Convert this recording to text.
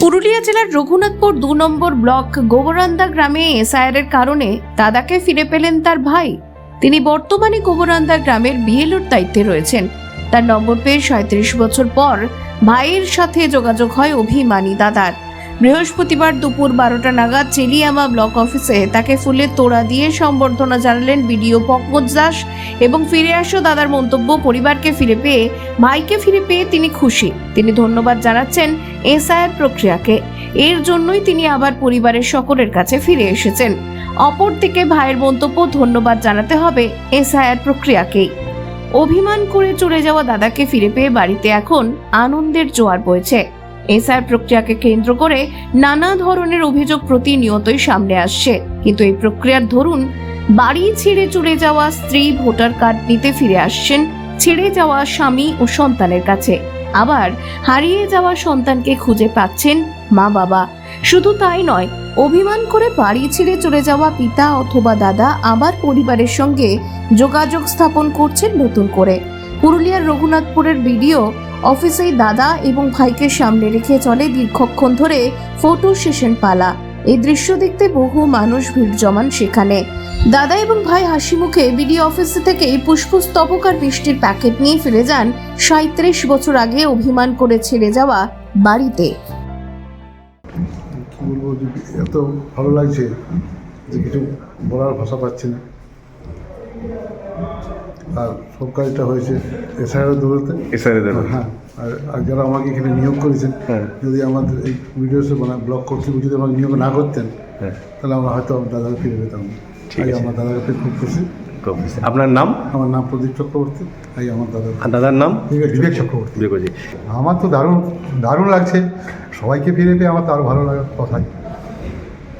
পুরুলিয়া জেলার রঘুনাথপুর দু নম্বর ব্লক গোবরান্দা গ্রামে এসআইআর এর কারণে দাদাকে ফিরে পেলেন তার ভাই। তিনি বর্তমানে গোবরান্দা গ্রামের বিএলওর দায়িত্বে রয়েছেন। তার নম্বর পেয়ে সাঁত্রিশ বছর পর ভাইয়ের সাথে যোগাযোগ হয় অভিমানী দাদার। বৃহস্পতিবার দুপুর বারোটা নাগাদ চেলিয়ামা ব্লক অফিসে তাকে ফুলের তোড়া দিয়ে সম্বর্ধনা জানালেন বিডিও পঙ্কজ দাস এবং ফিরে আসো দাদার মন্তব্য পরিবারকে ফিরে পেয়ে, ভাইকে ফিরে পেয়ে তিনি খুশি। তিনি ধন্যবাদ জানাচ্ছেন এসআইআর প্রক্রিয়াকে। এর জন্যই তিনি আবার পরিবারের সকলের কাছে ফিরে এসেছেন। অপরদিকে ভাইয়ের মন্তব্য, ধন্যবাদ জানাতে হবে এসআইআর প্রক্রিয়াকেই। অভিমান করে চলে যাওয়া দাদাকে ফিরে পেয়ে বাড়িতে এখন আনন্দের জোয়ার বইছে। এসআইআর প্রক্রিয়াকে কেন্দ্র করে নানা ধরনের অভিযোগ প্রতিনিয়তই সামনে আসছে। কিন্তু এই প্রক্রিয়ার ধরুন, বাড়ি ছেড়ে চলে যাওয়া স্ত্রী ভোটার কার্ড নিতে ফিরে আসছেন ছেড়ে যাওয়া স্বামী ও সন্তানের কাছে। আবার হারিয়ে যাওয়া সন্তানকে খুঁজে পাচ্ছেন মা বাবা। শুধু তাই নয়, অভিমান করে বাড়ি ছেড়ে চলে যাওয়া পিতা অথবা দাদা আবার পরিবারের সঙ্গে যোগাযোগ স্থাপন করছেন নতুন করে। পুরুলিয়ার রঘুনাথপুরের ভিডিও অফিসেই দাদা এবং ভাইকে সামনে রেখে চলে দীর্ঘক্ষণ ধরে ফটো সেশন পালা। এই দৃশ্য দেখতে বহু মানুষ ভিড় জমান সেখানে। দাদা এবং ভাই হাসি মুখে বিডি অফিস থেকে পুষ্পস্তবক আর প্যাকেট নিয়ে ফিরে যান সাঁত্রিশ বছর আগে অভিমান করে ছেড়ে যাওয়া বাড়িতে। এত ভালো লাগছে যে কিছু বলার ভাষা পাচ্ছি না। আর সব কাজটা হয়েছে এসআইআর দৌড়াতে এসআরে দেবো হ্যাঁ আর আর যারা আমাকে এখানে নিয়োগ করেছেন হ্যাঁ। যদি আমাদের এই ভিডিওসে মানে ব্লক কর্তৃপক্ষ যদি আমাকে নিয়োগ না করতেন হ্যাঁ। তাহলে আমরা হয়তো আমার দাদাকে ফিরে পেতাম। ঠিক আছে। আমার দাদাকে পেয়ে খুব খুশি খুব আপনার নাম? আমার নাম প্রদীপ চক্রবর্তী তাই আমার দাদা। দাদার নাম? বিবেক চক্রবর্তী। বিবেকজি আমার তো দারুণ দারুণ লাগছে। সবাইকে ফিরে পেয়ে আমার তো আরও ভালো লাগার কথাই